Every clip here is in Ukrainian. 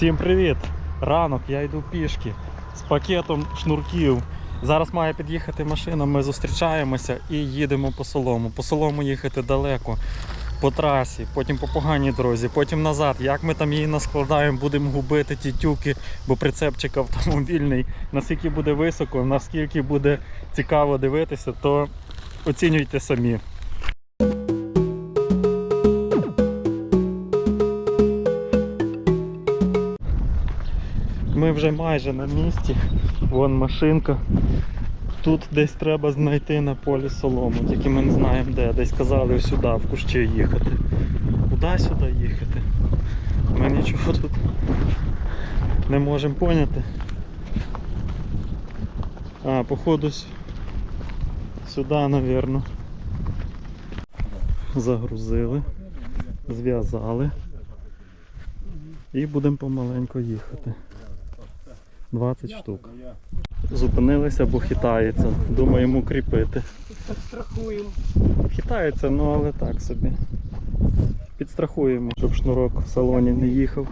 Всім привіт! Ранок, я йду пішки з пакетом шнурків. Зараз має під'їхати машина, ми зустрічаємося і їдемо по солому. По солому їхати далеко, по трасі, потім по поганій дорозі, потім назад. Як ми там її наскладаємо, будемо губити ті тюки, бо прицепчик автомобільний. Наскільки буде високо, наскільки буде цікаво дивитися, то оцінюйте самі. Ми вже майже на місці. Вон машинка. Тут десь треба знайти на полі солому, тільки ми не знаємо де. Десь казали сюди, в кущі їхати. Куди сюди їхати? Ми нічого тут не можемо поняти. А, походу сюди, напевно. Загрузили, зв'язали і будемо помаленьку їхати. 20 штук. Зупинилися, бо хитається. Думаємо укріпити. Страхуємо. Хитається, ну але так собі. Підстрахуємо, щоб шнурок в салоні не їхав.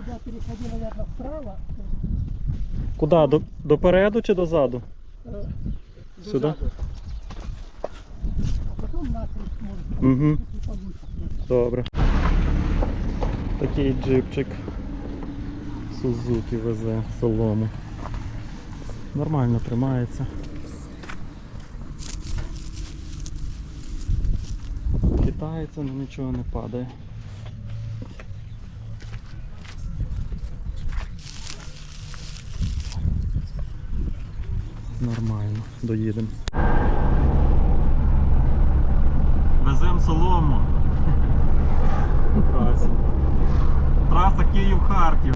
Куди? До, допереду чи дозаду? до Сюда? А можно. Угу. Добре. Такий джипчик Сузуки везе солому. Нормально тримається. Китається, але нічого не падає. Нормально, доїдемо. Веземо солому. По трасі. Траса Київ-Харків.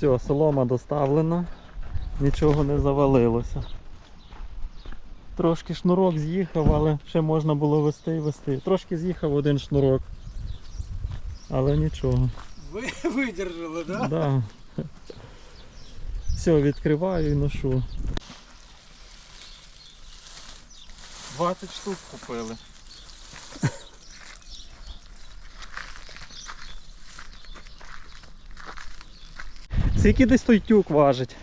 Все, солома доставлена, нічого не завалилося. Трошки шнурок з'їхав, але ще можна було вести і вести. Трошки з'їхав один шнурок. Але нічого. Вы выдержала, да? Да. Все, відкриваю і ношу. 20 штук купили. Скільки десь той тюк важить?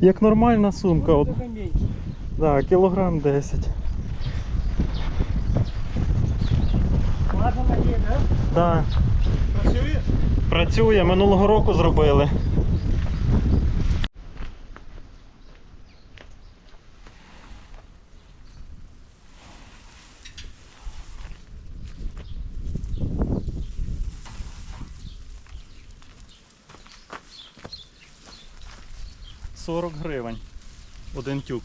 Як нормальна сумка, от, Так, да, кілограм 10. Ладно, є, да? Да. Працює? Працює, минулого року зробили. Сорок гривень. Один тюк.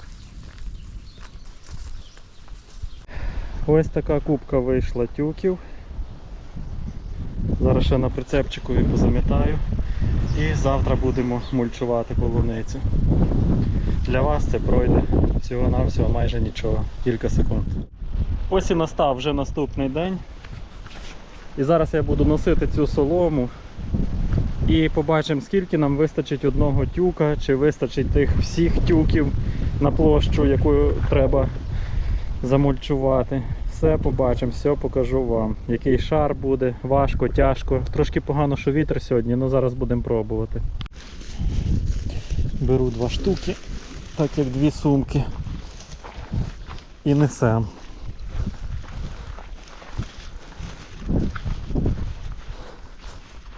Ось така кубка вийшла тюків. Зараз ще на прицепчику і позамітаю. І завтра будемо мульчувати полуницю. Для вас це пройде всього-навсього майже нічого, кілька секунд. Ось і настав вже наступний день. І зараз я буду носити цю солому. І побачимо, скільки нам вистачить одного тюка, чи вистачить тих всіх тюків на площу, яку треба замульчувати. Все побачимо, все покажу вам. Який шар буде, важко, тяжко. Трошки погано, що вітер сьогодні, але зараз будемо пробувати. Беру два штуки, так як дві сумки. І несем.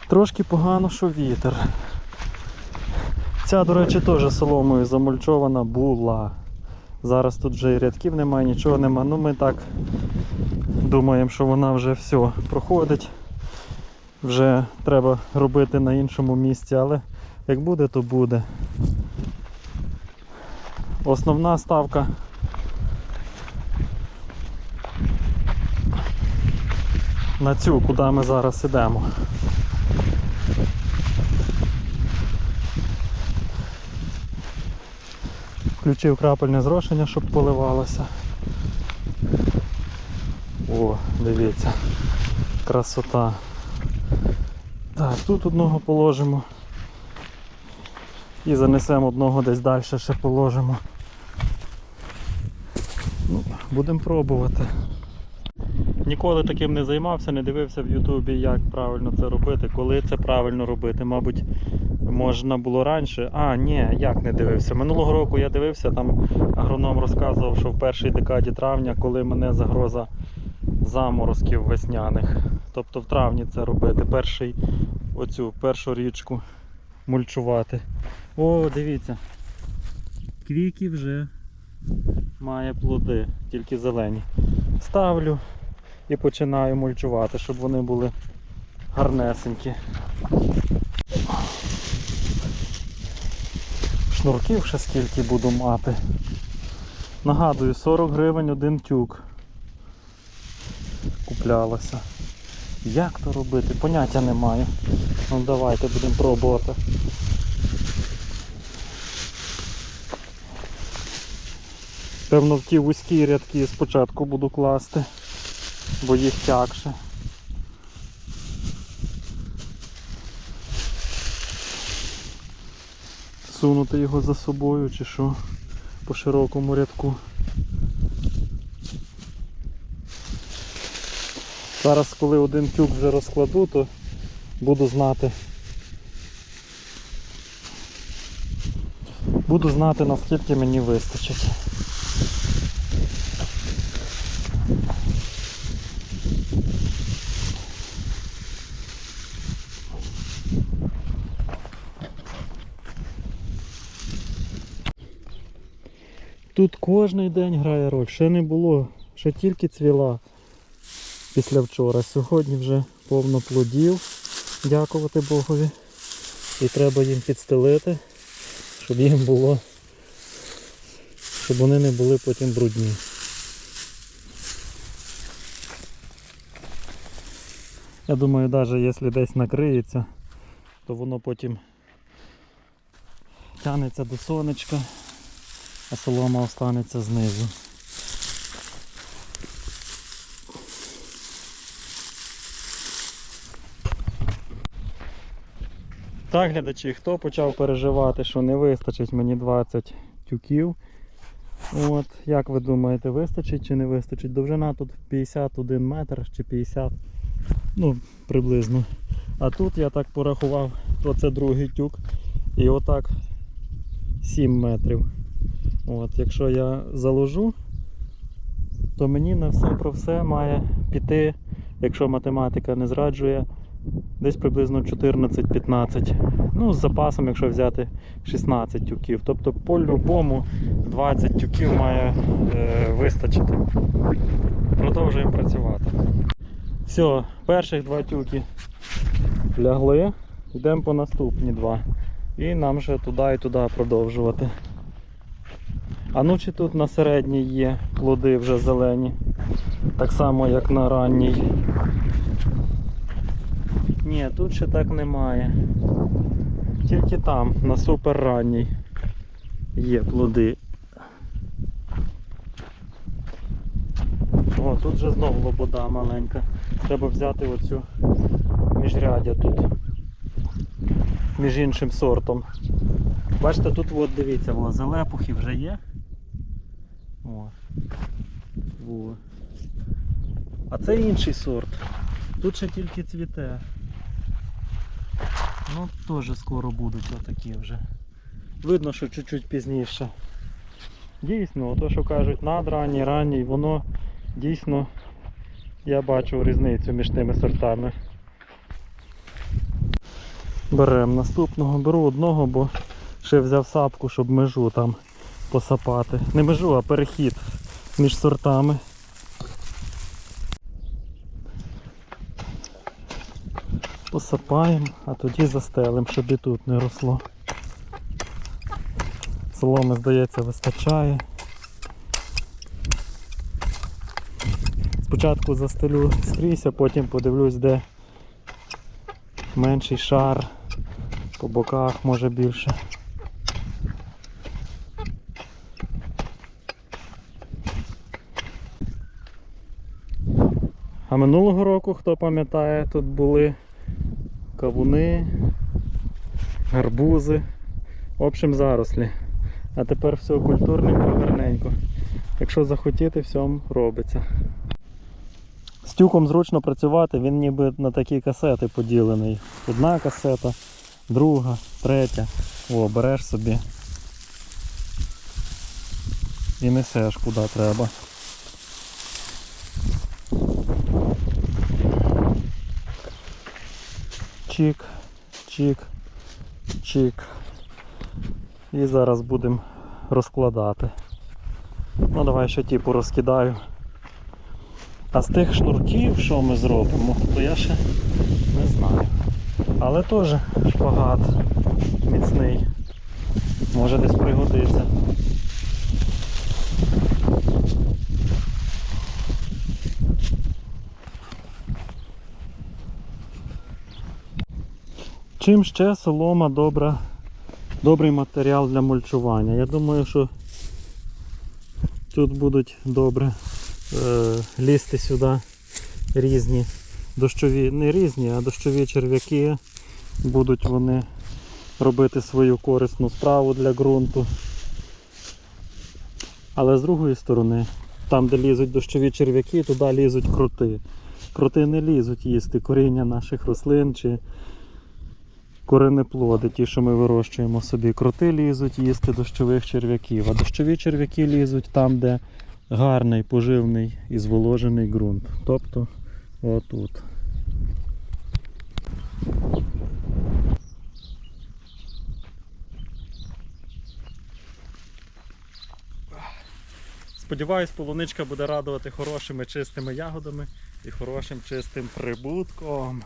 Трошки погано, що вітер. Ця, до речі, теж соломою замульчована була. Зараз тут вже і рядків немає, нічого немає. Ну ми так думаємо, що вона вже все проходить. Вже треба робити на іншому місці, але як буде, то буде. Основна ставка на цю, куди ми зараз ідемо. Включив крапельне зрошення, щоб поливалося. О, дивіться, красота. Так, тут одного положимо. І занесемо одного десь далі ще положимо. Ну, будемо пробувати. Ніколи таким не займався, не дивився в Ютубі, як правильно це робити, коли це правильно робити. Мабуть, можна було раніше. А, ні, як не дивився. Минулого року я дивився, там агроном розказував, що в першій декаді травня, коли мене загроза заморозків весняних. Тобто в травні це робити. Перший, оцю першу річку мульчувати. О, дивіться. Квіки вже має плоди, тільки зелені. Ставлю і починаю мульчувати, щоб вони були гарнесенькі. Шнурків ще скільки буду мати. Нагадую, 40 гривень один тюк куплялося. Як то робити? Поняття не маю. Ну давайте будемо пробувати. Певно в ті вузькі рядки спочатку буду класти, бо їх тягше. Сунути його за собою чи що по широкому рядку. Зараз, коли один тюк вже розкладу, то буду знати. Буду знати наскільки мені вистачить. Тут кожний день грає роль, ще не було, ще тільки цвіла після вчора. Сьогодні вже повно плодів, дякувати Богові. І треба їм підстелити, щоб їм було, щоб вони не були потім брудні. Я думаю, навіть якщо десь накриється, то воно потім тягнеться до сонечка, а солома останеться знизу. Так, глядачі, хто почав переживати, що не вистачить мені 20 тюків. От, як ви думаєте, вистачить чи не вистачить? Довжина тут 51 метр чи 50, ну, приблизно. А тут я так порахував, то це другий тюк. І отак 7 метрів. От, якщо я заложу, то мені на все про все має піти, якщо математика не зраджує, десь приблизно 14-15. Ну, з запасом, якщо взяти 16 тюків. Тобто по-любому 20 тюків має е, вистачити. Продовжуємо працювати. Все, перших два тюки лягли. Йдемо по наступні два. І нам ще туди і туди продовжувати. А ну чи тут на середній є плоди вже зелені. Так само як на ранній. Ні, тут ще так немає. Тільки там, на супер ранній, є плоди. О, тут вже знову лобода маленька. Треба взяти оцю міжрядя тут. Між іншим сортом. Бачите, тут от дивіться, о, залепухи вже є. О. О. А це інший сорт. Тут ще тільки цвіте. Ну, теж скоро будуть отакі вже. Видно, що чуть-чуть пізніше. Дійсно, то, що кажуть, надранній, ранній, воно дійсно я бачу різницю між тими сортами. Беремо наступного, беру одного, бо ще взяв сапку, щоб межу там посапати. Не межу, а перехід між сортами. Посапаємо, а тоді застелимо, щоб і тут не росло. Соломи, здається, вистачає. Спочатку застелю скрізь, а потім подивлюсь, де менший шар, по боках може більше. А минулого року, хто пам'ятає, тут були кавуни, гарбузи. В общем, зарослі. А тепер все культурненько, гарненько. Якщо захотіти, все робиться. З тюком зручно працювати, він ніби на такі касети поділений. Одна касета, друга, третя. О, береш собі. І несеш куди треба. Чик, чик, чик. І зараз будемо розкладати. Ну давай ще типу розкидаю. А з тих шнурків, що ми зробимо, то я ще не знаю. Але теж шпагат міцний. Може десь пригодиться. Чим ще солома добра, добрий матеріал для мульчування? Я думаю, що тут будуть добре е, лізти сюди різні дощові, не різні, а дощові черв'яки. Будуть вони робити свою корисну справу для ґрунту. Але з другої сторони, там, де лізуть дощові черв'яки, туди лізуть крути. Крути не лізуть їсти коріння наших рослин чи коренеплоди, ті, що ми вирощуємо собі. Крути лізуть їсти дощових черв'яків, а дощові черв'яки лізуть там, де гарний, поживний і зволожений ґрунт. Тобто отут. Сподіваюсь, полуничка буде радувати хорошими чистими ягодами і хорошим чистим прибутком.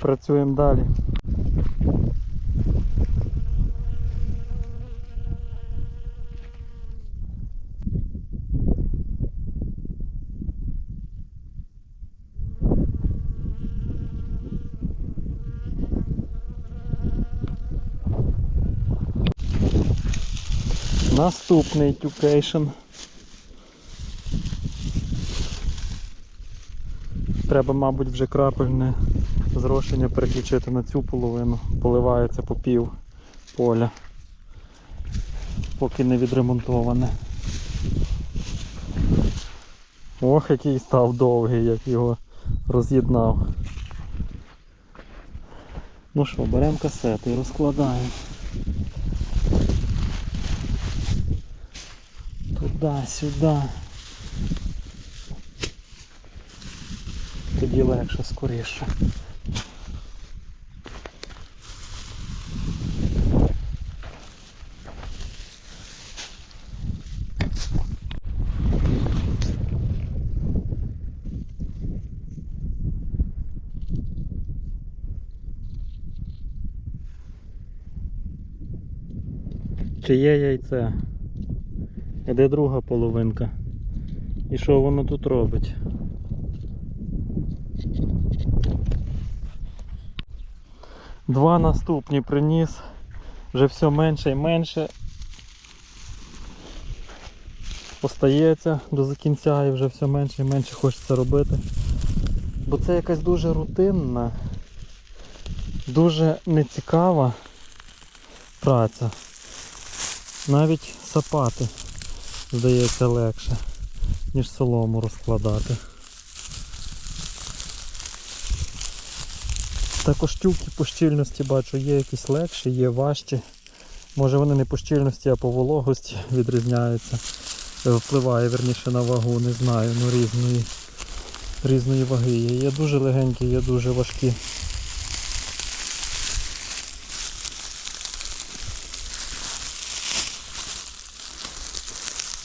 Працюємо далі. Наступний тюкейшн. Треба, мабуть, вже крапельне зрошення переключити на цю половину. Поливається по пів поля, поки не відремонтоване. Ох, який став довгий, як його роз'єднав. Ну що, беремо касету і розкладаємо. Туди, сюди. Тоді легше, скоріше. Чи є яйце? А де друга половинка? І що воно тут робить? Два наступні приніс. Вже все менше і менше. Остається до кінця і вже все менше і менше хочеться робити. Бо це якась дуже рутинна, дуже нецікава праця. Навіть сапати, здається, легше, ніж солому розкладати. Також тюки по щільності бачу, є якісь легші, є важчі. Може вони не по щільності, а по вологості відрізняються. Е, Впливає верніше на вагу, не знаю, ну різної, різної ваги є. Є дуже легенькі, є дуже важкі.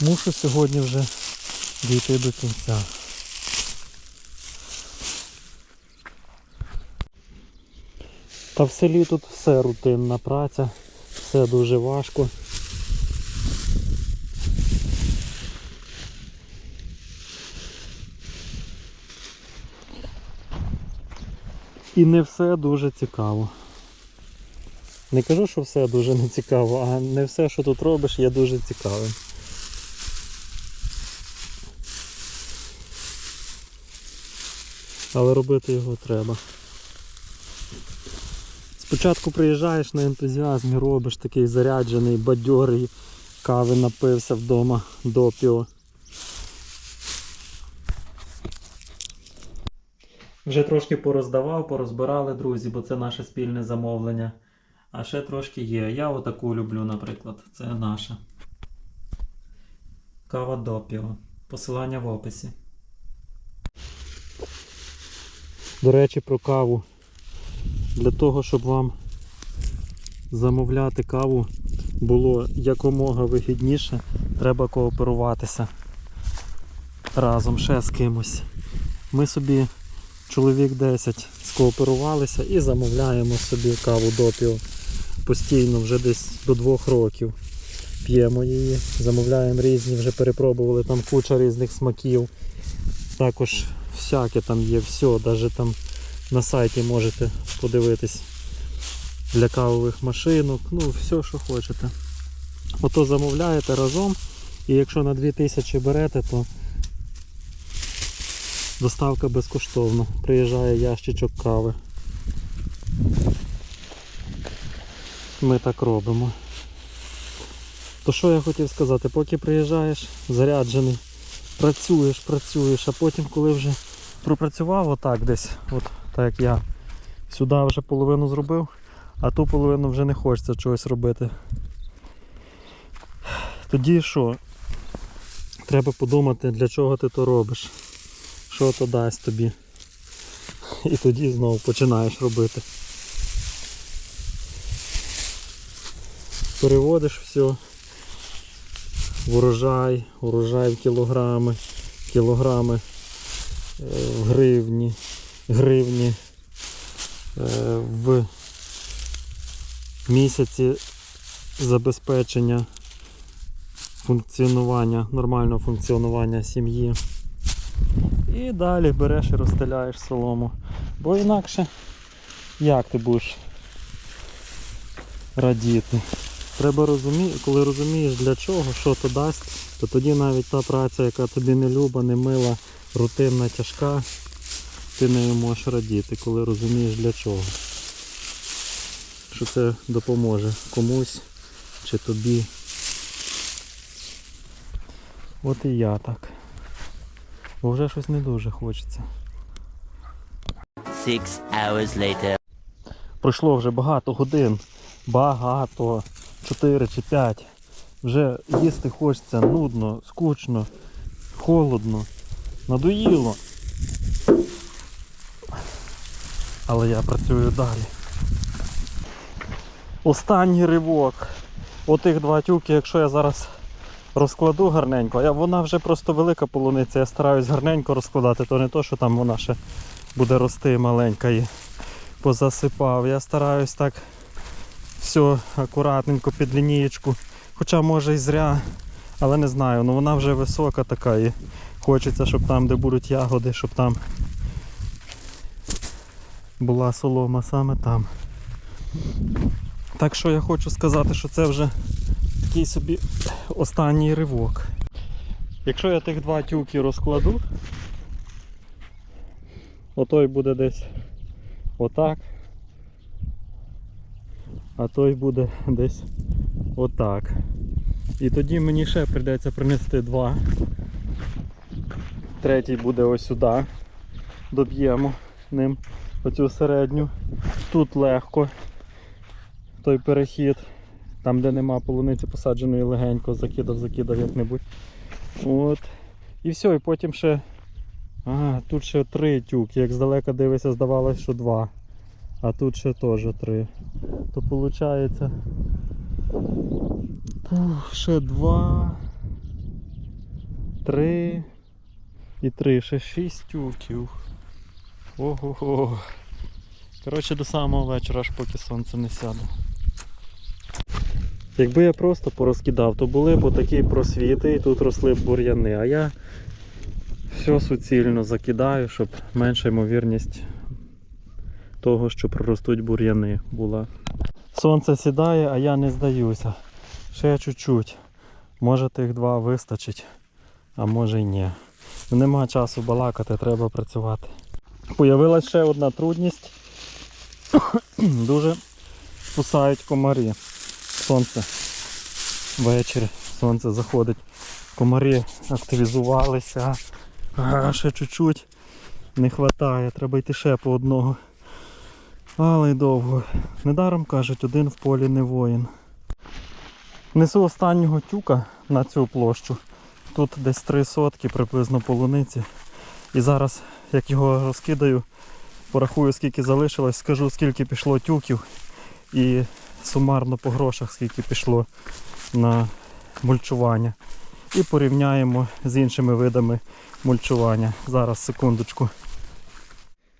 Мушу сьогодні вже дійти до кінця. Та в селі тут все рутинна праця, все дуже важко. І не все дуже цікаво. Не кажу, що все дуже не цікаво, а не все, що тут робиш, є дуже цікавим. Але робити його треба. Спочатку приїжджаєш на ентузіазмі, робиш такий заряджений, бадьорий, кави напився вдома допіо. Вже трошки пороздавав, порозбирали друзі, бо це наше спільне замовлення. А ще трошки є. Я отаку люблю, наприклад. Це наша. Кава допіо. Посилання в описі. До речі, про каву. Для того, щоб вам замовляти каву було якомога вигідніше, треба кооперуватися разом ще з кимось. Ми собі чоловік 10 скооперувалися і замовляємо собі каву допіо. Постійно вже десь до двох років п'ємо її, замовляємо різні, вже перепробували там куча різних смаків. Також всяке там є, все, навіть там на сайті можете подивитись для кавових машинок, ну все, що хочете. Ото замовляєте разом, і якщо на 2000 берете, то доставка безкоштовна. Приїжджає ящичок кави. Ми так робимо. То що я хотів сказати, поки приїжджаєш заряджений, працюєш, працюєш, а потім, коли вже пропрацював отак десь, от так як я сюди вже половину зробив, а ту половину вже не хочеться чогось робити. Тоді що? Треба подумати, для чого ти то робиш, що то дасть тобі. І тоді знову починаєш робити. Переводиш все в урожай, урожай в кілограми, кілограми в гривні, гривні е, в місяці забезпечення функціонування, нормального функціонування сім'ї. І далі береш і розстеляєш солому. Бо інакше як ти будеш радіти? Треба розуміти, коли розумієш для чого, що то дасть, то тоді навіть та праця, яка тобі не люба, не мила, рутинна, тяжка, ти нею можеш радіти, коли розумієш для чого. Що це допоможе комусь чи тобі. От і я так. Бо вже щось не дуже хочеться. Six hours later. Пройшло вже багато годин. Багато. 4 чи 5. Вже їсти хочеться нудно, скучно, холодно, надоїло. Але я працюю далі. Останній ривок. Отих два тюки, якщо я зараз розкладу гарненько, я, вона вже просто велика полуниця, я стараюсь гарненько розкладати, то не то, що там вона ще буде рости маленька і позасипав. Я стараюсь так все акуратненько під лінієчку. Хоча може і зря, але не знаю, ну вона вже висока така і хочеться, щоб там, де будуть ягоди, щоб там була солома саме там. Так що я хочу сказати, що це вже такий собі останній ривок. Якщо я тих два тюки розкладу, отой буде десь отак, а той буде десь отак. І тоді мені ще прийдеться принести два. Третій буде ось сюди. Доб'ємо ним оцю середню. Тут легко. Той перехід. Там, де нема полуниці посадженої легенько, закидав, закидав як-небудь. От. І все, і потім ще. Ага, тут ще три тюки. Як здалека дивишся, здавалось, що два. А тут ще теж три. То виходить. Ще два. три і три, ще шість тюків. Ого-го. Коротше, до самого вечора, аж поки сонце не сяде. Якби я просто порозкидав, то були б такі просвіти і тут росли б бур'яни, а я все суцільно закидаю, щоб менша ймовірність того, що проростуть бур'яни була. Сонце сідає, а я не здаюся. Ще чуть-чуть. Може тих два вистачить, а може й ні. Ну, Нема часу балакати, треба працювати. Появилась ще одна трудність. Дуже кусають комарі. Сонце. Ввечері сонце заходить. Комарі активізувалися. А, ще чуть-чуть не вистачає, треба йти ще по одного. Але й довго. Недаром кажуть, один в полі не воїн. Несу останнього тюка на цю площу. Тут десь три сотки приблизно полуниці. І зараз, як його розкидаю, порахую, скільки залишилось, скажу, скільки пішло тюків і сумарно по грошах, скільки пішло на мульчування. І порівняємо з іншими видами мульчування. Зараз, секундочку.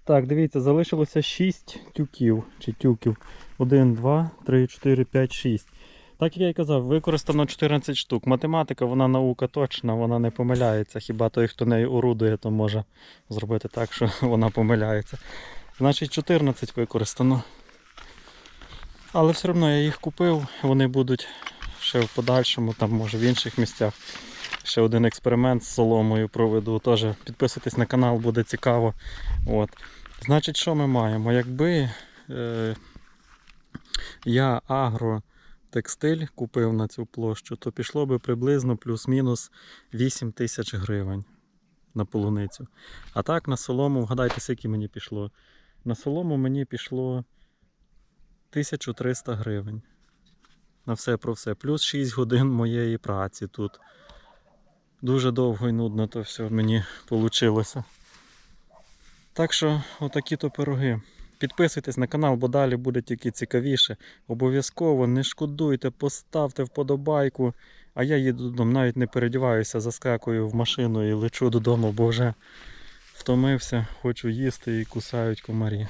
Так, дивіться, залишилося 6 тюків чи тюків. 1, 2, 3, 4, 5, 6. Так як я і казав, використано 14 штук. Математика, вона наука точна, вона не помиляється. Хіба той, хто нею орудує, то може зробити так, що вона помиляється. Значить 14 використано. Але все одно я їх купив, вони будуть ще в подальшому, там може в інших місцях. Ще один експеримент з соломою проведу. Теж підписуйтесь на канал, буде цікаво. От. Значить, що ми маємо? Якби е, я агротекстиль купив на цю площу, то пішло би приблизно плюс-мінус 8 тисяч гривень на полуницю. А так на солому, вгадайте, скільки мені пішло. На солому мені пішло 1300 гривень. На все про все. Плюс 6 годин моєї праці тут. Дуже довго і нудно то все мені вийшло. Так що, отакі то пироги. Підписуйтесь на канал, бо далі буде тільки цікавіше. Обов'язково не шкодуйте, поставте вподобайку. А я їду додому, навіть не передіваюся, заскакую в машину і лечу додому, бо вже втомився, хочу їсти і кусають комарі.